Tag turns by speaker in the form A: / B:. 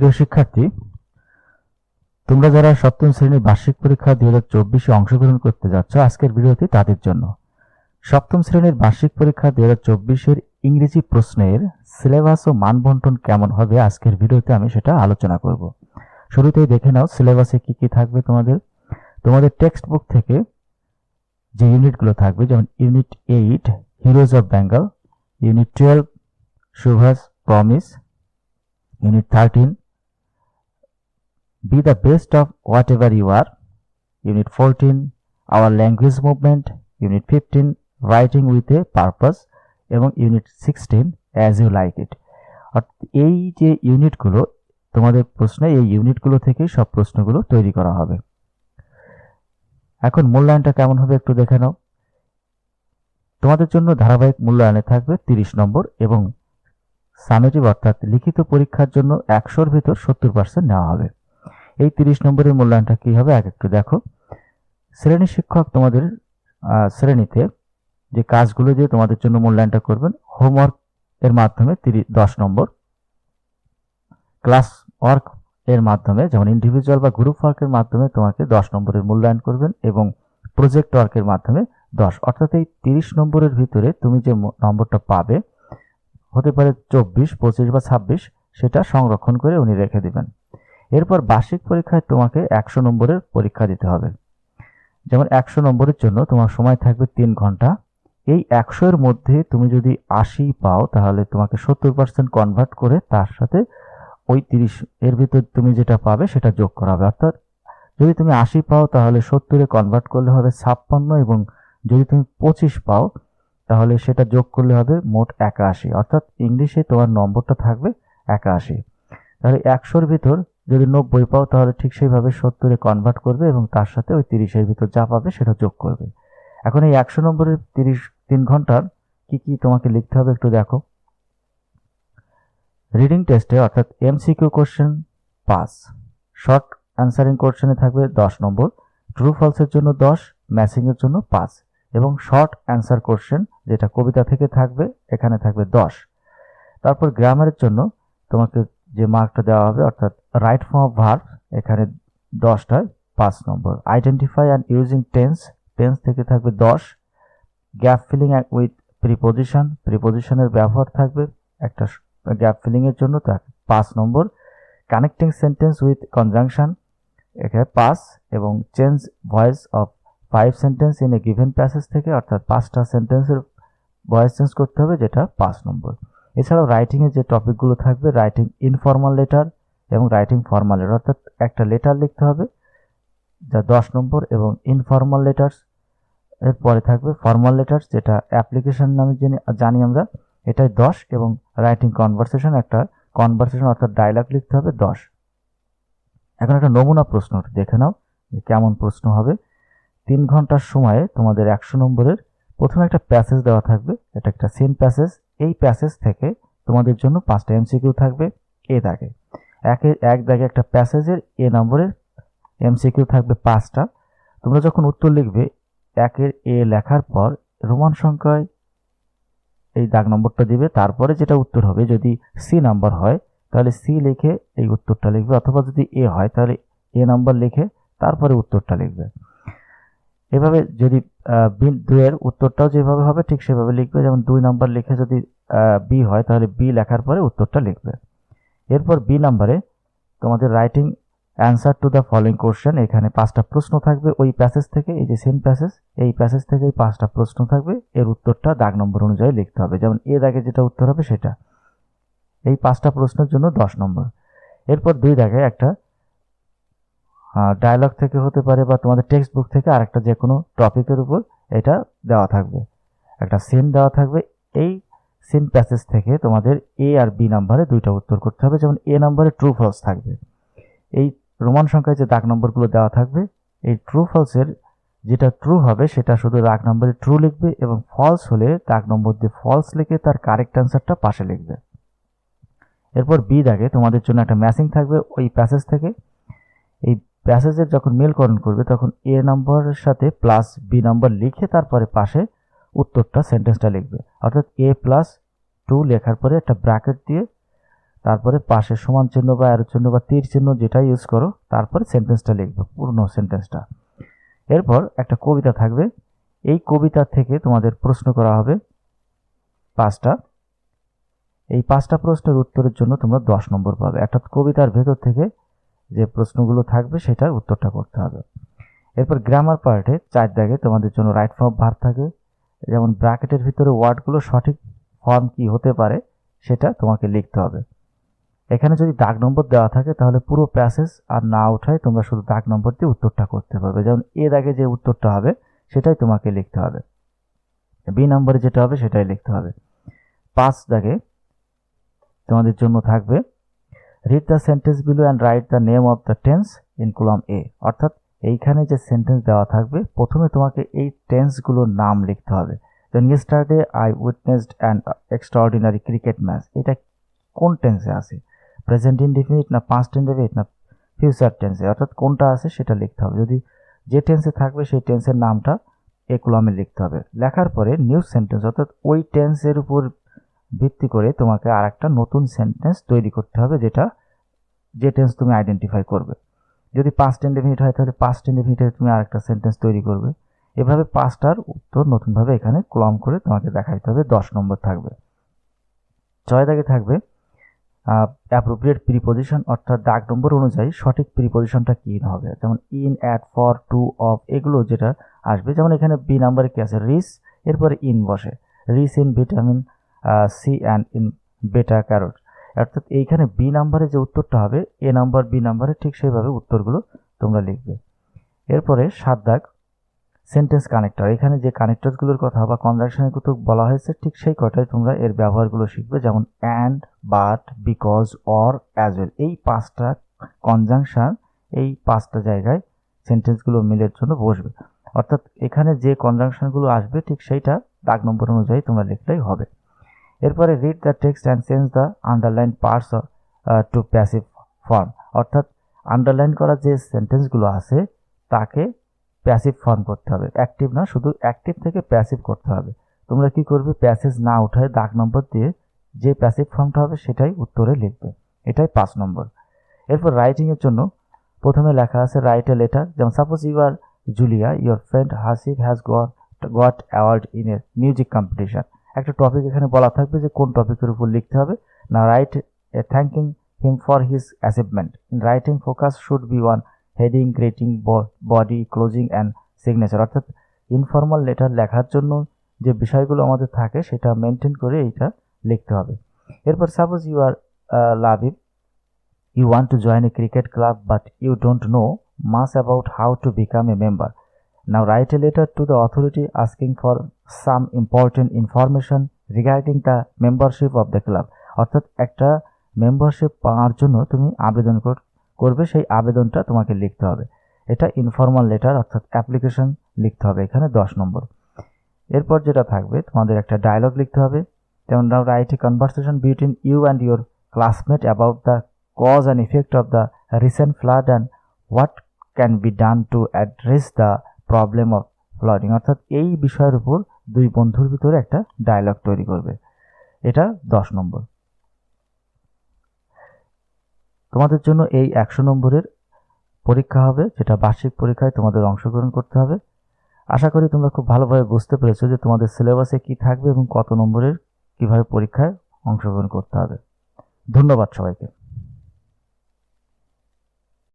A: প্রিয় শিক্ষার্থী, তোমরা যারা সপ্তম শ্রেণির বার্ষিক পরীক্ষা দুই হাজার চব্বিশে অংশগ্রহণ করতে যাচ্ছ, আজকের ভিডিওটি তাদের জন্য। সপ্তম শ্রেণির বার্ষিক পরীক্ষা দুই হাজার চব্বিশের ইংরেজি প্রশ্নের সিলেবাস ও মানবন্টন কেমন হবে আজকের ভিডিওতে আমি সেটা আলোচনা করব। শুরুতেই দেখে নাও সিলেবাসে কি কি থাকবে তোমাদের। তোমাদের টেক্সট বুক থেকে যে ইউনিটগুলো থাকবে, যেমন unit eight, heroes of Bengal, unit twelve, Subhash, promise, unit 13 Be the best of whatever you are. Unit 14 Our language movement. Unit 15 Writing with a purpose. এবং unit sixteen as you like it এই যে ইউনিটগুলো তোমাদের প্রশ্নে এই ইউনিটগুলো থেকে সব প্রশ্নগুলো তৈরি করা হবে। এখন মূল্যায়নটা কেমন হবে একটু দেখে নাও। তোমাদের জন্য ধারাবাহিক মূল্যায়নে থাকবে তিরিশ নম্বর এবং সামেটিভ অর্থাৎ লিখিত পরীক্ষার জন্য একশোর ভিতর সত্তর পার্সেন্ট নেওয়া হবে। এই তিরিশ নম্বরের মূল্যায়নটা কী হবে? এক একটু দেখো। শ্রেণি শিক্ষক তোমাদের শ্রেণীতে যে কাজগুলো দিয়ে তোমাদের জন্য মূল্যায়নটা করবেন হোমওয়ার্ক এর মাধ্যমে তিরিশ দশ নম্বর। ক্লাস ওয়ার্ক এর মাধ্যমে, যেমন ইন্ডিভিজুয়াল বা গ্রুপ ওয়ার্কের মাধ্যমে তোমাকে দশ নম্বরের মূল্যায়ন করবেন এবং প্রজেক্ট ওয়ার্কের মাধ্যমে দশ। অর্থাৎ এই তিরিশ নম্বরের ভিতরে তুমি যে নম্বরটা পাবে, হতে পারে চব্বিশ, পঁচিশ বা ছাব্বিশ, সেটা সংরক্ষণ করে উনি রেখে দিবেন। এরপর বার্ষিক পরীক্ষায় তোমাকে একশো নম্বরের পরীক্ষা দিতে হবে। যেমন একশো নম্বরের জন্য তোমার সময় থাকবে তিন ঘণ্টা। এই একশো এর মধ্যে তুমি যদি আশি পাও, তাহলে তোমাকে সত্তর পার্সেন্ট কনভার্ট করে তার সাথে ওই তিরিশ এর ভিতর তুমি যেটা পাবে সেটা যোগ করা হবে। অর্থাৎ যদি তুমি আশি পাও, তাহলে সত্তরে কনভার্ট করলে হবে ছাপ্পান্ন এবং যদি তুমি পঁচিশ পাও, তাহলে সেটা যোগ করলে হবে মোট একাশি। অর্থাৎ ইংলিশে তোমার নম্বরটা থাকবে একাশি। তাহলে একশোর ভিতর যদি নব্বই পাও, তাহলে ঠিক সেইভাবে সত্তরে কনভার্ট করবে এবং তার সাথে ওই তিরিশের ভিতর যা পাবে সেটা যোগ করবে। এখন এই একশো নম্বরের তিরিশ, তিন ঘণ্টার কি কি তোমাকে লিখতে হবে একটু দেখো। রিডিং টেস্টে অর্থাৎ MCQ question pass short answering কোশ্চেনে থাকবে দশ নম্বর। ট্রু ফলসের জন্য দশ ম্যাচিংয়ের জন্য পাঁচ। এবং শর্ট অ্যান্সার কোশ্চেন যেটা কবিতা থেকে থাকবে, এখানে থাকবে দশ। তারপর গ্রামারের জন্য তোমাকে যে মার্কটা দেওয়া হবে, অর্থাৎ রাইট ফর্ম অফ ভার্ব এখানে দশটায় পাঁচ নম্বর। Identify and using tense tense থেকে থাকবে দশ। গ্যাপ ফিলিং উইথ প্রিপোজিশন প্রিপোজিশনের ব্যবহার থাকবে একটা গ্যাপ ফিলিংয়ের জন্য, তার পাঁচ নম্বর। কানেক্টিং সেন্টেন্স উইথ কনজাংশন এখানে পাস এবং change voice of five sentence in a given passage থেকে, অর্থাৎ পাঁচটা সেন্টেন্সের ভয়েস চেঞ্জ করতে হবে, যেটা পাঁচ নম্বর। এছাড়াও রাইটিংয়ের যে টপিকগুলো থাকবে রাইটিং ইনফর্মাল লেটার এবং রাইটিং ফর্মাল লেটার অর্থাৎ একটা লেটার লিখতে হবে, যা দশ নম্বর এবং ইনফর্মাল লেটার্স এর পরে থাকবে। ফর্মাল লেটার্স যেটা অ্যাপ্লিকেশন নামে জেনে, জানি আমরা, এটাই দশ এবং রাইটিং কনভারসেশন একটা কনভারসেশন অর্থাৎ ডায়লগ লিখতে হবে দশ। এখন একটা নমুনা প্রশ্ন দেখে নাও যে কেমন প্রশ্ন হবে। তিন ঘণ্টার সময়ে তোমাদের একশো নম্বরের প্রথমে একটা প্যাসেজ দেওয়া থাকবে, এটা একটা সিন প্যাসেজ এই প্যাসেজ থেকে তোমাদের জন্য পাঁচটা এমসিকিউ থাকবে। এ দাগে। একে, এক দাগে একটা প্যাসেজের এ নম্বরের এমসিকিউ থাকবে পাঁচটা। তোমরা যখন উত্তর লিখবে, একের এ লেখার পর রোমান সংখ্যায় এই দাগ নম্বরটা দিবে। তারপরে যেটা উত্তর হবে, যদি সি নাম্বার হয়, তাহলে সি লিখে এই উত্তরটা লিখবে। অথবা যদি এ হয়, তাহলে এ নাম্বার লিখে তারপরে উত্তরটা লিখবে। এভাবে যদি দুইয়ের উত্তরটাও যেভাবে হবে ঠিক সেভাবে লিখবে। যেমন দুই নাম্বার লিখে যদি বি হয় তাহলে বি লেখার পরে উত্তরটা লিখবে। এরপর বি নাম্বারে তোমাদের writing answer to the following question, এখানে পাঁচটা প্রশ্ন থাকবে ওই প্যাসেজ থেকে, এই যে সেম প্যাসেজ, এই প্যাসেজ থেকে এই পাঁচটা প্রশ্ন থাকবে। এর উত্তরটা দাগ নম্বর অনুযায়ী লিখতে হবে। যেমন এ দাগে যেটা উত্তর হবে সেটা। এই পাঁচটা প্রশ্নের জন্য দশ নম্বর। এরপর দুই দাগে একটা ডায়লগ থেকে হতে পারে বা তোমাদের টেক্সট বুক থেকে আরেকটা যে কোনো টপিকের উপর এটা দেওয়া থাকবে। একটা সিন দেওয়া থাকবে। এই সিন প্যাসেজ থেকে তোমাদের এ আর বি নাম্বারে দুইটা উত্তর করতে হবে। যেমন এ নাম্বারে ট্রু ফলস থাকবে। এই রোমান সংখ্যায় যে দাগ নম্বরগুলো দেওয়া থাকবে, এই ট্রু ফলসের যেটা ট্রু হবে, সেটা শুধু দাগ নম্বরে ট্রু লিখবে এবং ফলস হলে দাগ নম্বর দিয়ে ফলস লিখে তার কারেক্ট অ্যান্সারটা পাশে লিখবে। এরপর বি দাগে তোমাদের জন্য একটা ম্যাচিং থাকবে ওই প্যাসেজ থেকে। এই প্যাসেজের যখন মেলকরণ করবে, তখন এ নম্বরের সাথে প্লাস বি নম্বর লিখে তারপরে পাশে উত্তরটা, সেন্টেন্সটা লিখবে। অর্থাৎ এ প্লাস টু লেখার পরে একটা ব্র্যাকেট দিয়ে তারপরে পাশে সমান চিহ্ন বা অ্যারো চিহ্ন বা তীর চিহ্ন যেটা ইউজ করো, তারপরে সেন্টেন্সটা লিখবে পুরনো সেন্টেন্সটা। এরপর একটা কবিতা থাকবে। এই কবিতা থেকে তোমাদের প্রশ্ন করা হবে পাঁচটা। এই পাঁচটা প্রশ্নের উত্তরের জন্য তোমরা দশ নম্বর পাবে। অর্থাৎ কবিতার ভেতর থেকে যে প্রশ্নগুলো থাকবে সেটার উত্তরটা করতে হবে। এরপর গ্রামার পার্টে চার দাগে তোমাদের জন্য রাইট ফর্ম ভার থাকে। যেমন ব্র্যাকেটের ভিতরে ওয়ার্ডগুলো সঠিক ফর্ম কি হতে পারে সেটা তোমাকে লিখতে হবে। এখানে যদি দাগ নম্বর দেওয়া থাকে তাহলে পুরো প্যাসেজ আর না ওঠায় তোমরা শুধু দাগ নম্বর দিয়ে উত্তরটা করতে পারবে। যেমন এ দাগে যে উত্তরটা হবে সেটাই তোমাকে লিখতে হবে। বি নম্বরে যেটা হবে সেটাই লিখতে হবে। পাঁচ দাগে তোমাদের জন্য থাকবে read the sentence below and write the name of the tense in column A অর্থাৎ এইখানে যে সেন্টেন্স দেওয়া থাকবে, প্রথমে তোমাকে এই টেন্সগুলোর নাম লিখতে হবে। যেমন yesterday I witnessed an extraordinary cricket match এটা কোন টেন্সে আছে? প্রেজেন্ট ইনডিফিনিট না পাস্ট ইনডিফিনিট না ফিউচার টেন্সে অর্থাৎ কোনটা আছে সেটা লিখতে হবে। যদি যে টেন্সে থাকবে সেই টেন্সের নামটা এ কলামে লিখতে হবে। লেখার পরে নিউ সেন্টেন্স অর্থাৎ ওই টেন্সের উপর ভিত্তি করে তোমাকে আর একটা নতুন সেন্টেন্স তৈরি করতে হবে, যেটা, যে টেন্স তুমি আইডেন্টিফাই করবে। যদি পাস্ট ইনডিফিনিট হয়, তাহলে পাঁচ পাস্ট ইনডিফিনিটে তুমি আরেকটা সেন্টেন্স তৈরি করবে। এভাবে পাঁচটার উত্তর নতুনভাবে এখানে কলম করে তোমাকে দেখাইতে হবে, দশ নম্বর থাকবে। ছয় দাগে থাকবে অ্যাপ্রোপ্রিয়েট প্রিপোজিশন অর্থাৎ দাগ নম্বর অনুযায়ী সঠিক প্রিপোজিশনটা কী হবে। যেমন in at for to of এগুলো যেটা আসবে, যেমন এখানে বি নাম্বারে কী আছে? রিস, এরপরে ইন বসে। Rich in vitamin C and in beta carotene অর্থাৎ এইখানে বি নাম্বারে যে উত্তরটা হবে এ নাম্বার বি নাম্বারে ঠিক সেইভাবে উত্তরগুলো তোমরা লিখবে। এরপরে সাত দাগ সেন্টেন্স কানেক্টর এখানে যে কানেক্টরগুলোর কথা বা কনজাংশনের কথা বলা হয়েছে, ঠিক সেই কটাই তোমরা এর ব্যবহারগুলো শিখবে, যেমন and but because or as well এই পাঁচটা কনজাংশন এই পাঁচটা জায়গায় সেন্টেন্সগুলো মিলের জন্য বসবে। অর্থাৎ এখানে যে কনজাংশনগুলো আসবে, ঠিক সেইটা দাগ নম্বর অনুযায়ী তোমরা লিখলেই হবে। এরপরে read the text and change the underline parts to passive form অর্থাৎ আন্ডারলাইন করা যে সেন্টেন্সগুলো আছে, তাকে প্যাসিভ ফর্ম করতে হবে। অ্যাক্টিভ না, শুধু অ্যাক্টিভ থেকে প্যাসিভ করতে হবে। তোমরা কি করবে? প্যাসেজ না উঠায় দাগ নম্বর দিয়ে যে প্যাসিভ ফর্মটা হবে, সেটাই উত্তরে লিখবে। এটাই পাঁচ নম্বর। এরপর রাইটিংয়ের জন্য প্রথমে লেখা আছে রাইট এ লেটার যেমন suppose you are Julia your friend Hasif has got got award in a music competition একটা টপিক এখানে বলা থাকবে যে কোন টপিকের উপর লিখতে হবে। না write a thanking him for his achievement in writing focus should be one heading greeting body closing and signature অর্থাৎ ইনফর্মাল লেটার লেখার জন্য যে বিষয়গুলো আমাদের থাকে, সেটা মেনটেন করে এইটা লিখতে হবে। এরপর suppose you are Lav. If you want to join a cricket club but you don't know much about how to become a member now write a letter to the authority asking for some important information regarding the membership of the club অর্থাৎ একটা membership পাওয়ার জন্য তুমি আবেদন করবে, সেই আবেদনটা তোমাকে লিখতে হবে। এটা ইনফর্মাল লেটার অর্থাৎ অ্যাপ্লিকেশন লিখতে হবে এখানে দশ নম্বর। এরপর যেটা থাকবে, তোমাদের একটা ডায়লগ লিখতে হবে। যেমন write a conversation between you and your classmate about the cause and effect of the recent flood and what can be done to address the problem of flooding অর্থাৎ এই বিষয়ের উপর দুই বন্ধুর ভিতরে একটা ডায়লগ তৈরি করবে। এটা দশ নম্বর। তোমাদের জন্য এই একশো নম্বরের পরীক্ষা হবে, যেটা বার্ষিক পরীক্ষায় তোমাদের অংশগ্রহণ করতে হবে। আশা করি তোমরা খুব ভালোভাবে বুঝতে পেরেছ যে তোমাদের সিলেবাসে কি থাকবে এবং কত নম্বরের কীভাবে পরীক্ষায় অংশগ্রহণ করতে হবে। ধন্যবাদ সবাইকে।